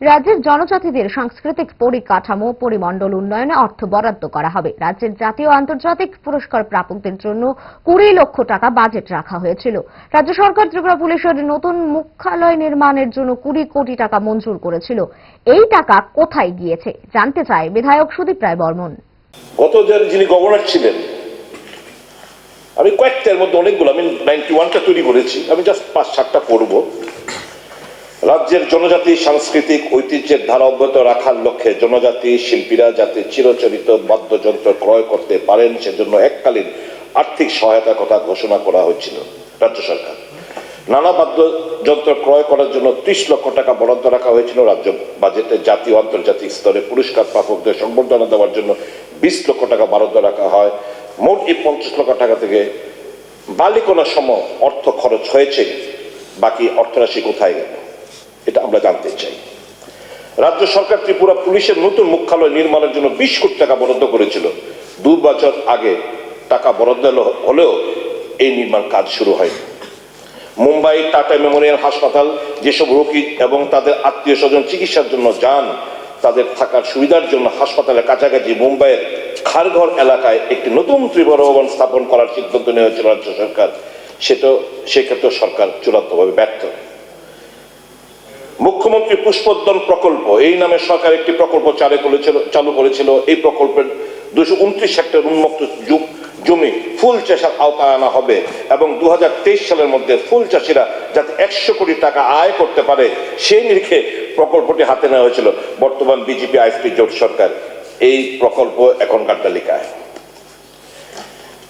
রাজ্যের জনজাতিদের সাংস্কৃতিক পরিকাঠামো, পরিমণ্ডল উন্নয়নে অর্থ বরাদ্দ করা হবে। রাজ্যের জাতীয় আন্তর্জাতিক পুরস্কার প্রাপকদের জন্য কুড়ি লক্ষ টাকা বাজেট রাখা হয়েছিল। রাজ্য সরকার ত্রিপুরা পুলিশের নতুন মুখ্যালয় নির্মাণের জন্য কুড়ি কোটি টাকা মঞ্জুর করেছিল। এই টাকা কোথায় গিয়েছে? জানতে চায় বিধায়ক সুদীপ রায় বর্মন। যিনি গভর্নর ছিলেন, আমি কয়েকটার মধ্যে অনেকগুলো, আমি নাইনটি ওয়ানটা তৈরি করেছি, আমি জাস্ট পাঁচ সাতটা পড়ব রাজ্যের জনজাতি সাংস্কৃতিক ঐতিহ্যের ধারা অব্যাহত রাখার লক্ষ্যে জনজাতি শিল্পীরা যাতে চিরচরিত বাদ্যযন্ত্র ক্রয় করতে পারেন, সেজন্য এককালীন আর্থিক সহায়তার কথা ঘোষণা করা হয়েছিল রাজ্য সরকার। নানা বাদ্যযন্ত্র ক্রয় করার জন্য ত্রিশ লক্ষ টাকা বরাদ্দ রাখা হয়েছিল রাজ্য বাজেটে। জাতীয় আন্তর্জাতিক স্তরে পুরস্কার প্রাপকদের সংবর্ধনা দেওয়ার জন্য বিশ লক্ষ টাকা বরাদ্দ রাখা হয়। মোট এই পঞ্চাশ লক্ষ টাকা থেকে বালিকোনার সম অর্থ খরচ হয়েছে। বাকি অর্থরাশি কোথায় গেল? এটা আমরা জানতে চাই। রাজ্য সরকার ত্রিপুরা পুলিশের নতুন মুখ্যালয় নির্মাণের জন্য বিশ কোটি টাকা বরাদ্দ করেছিল। দু বছর আগে টাকা বরাদ্দ হলেও এই নির্মাণ কাজ শুরু হয়নি। মুম্বাই, টাটা মেমোরিয়াল হাসপাতাল, যেসব রোগী এবং তাদের আত্মীয় স্বজন চিকিৎসার জন্য যান, তাদের থাকার সুবিধার জন্য হাসপাতালের কাছাকাছি মুম্বাইয়ের খারঘর এলাকায় একটি নতুন ত্রিপুরা ভবন স্থাপন করার সিদ্ধান্ত নেওয়া হয়েছিল রাজ্য সরকার। সেটা সেক্ষেত্রে সরকার চূড়ান্তভাবে ব্যর্থ। মুখ্যমন্ত্রী পুষ্পোদ্যান প্রকল্প, এই নামে সরকার একটি প্রকল্প চালু করেছিল চালু করেছিল। এই প্রকল্পের দুশো উনত্রিশ হেক্টর উন্মুক্ত জমি ফুল চাষের আওতায় আনা হবে এবং দু হাজার তেইশ সালের মধ্যে ফুল চাষিরা যাতে একশো কোটি টাকা আয় করতে পারে, সেই নিরিখে প্রকল্পটি হাতে নেওয়া হয়েছিল। বর্তমান বিজেপি আইএসপি জোট সরকার এই প্রকল্প এখনকার তালিকায়।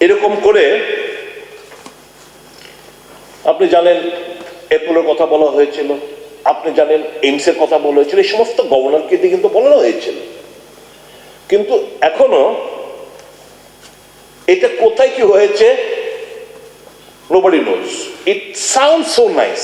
এরকম করে আপনি জানেন এপোলোর কথা বলা হয়েছিল। আপনি জানেন এইমসের কথা বলা হয়েছিল, এই সমস্ত গভর্নরকে দিয়ে কিন্তু বলানো হয়েছিল। কিন্তু এখনও এটা কোথায় কি হয়েছে? Nobody knows it sound so nice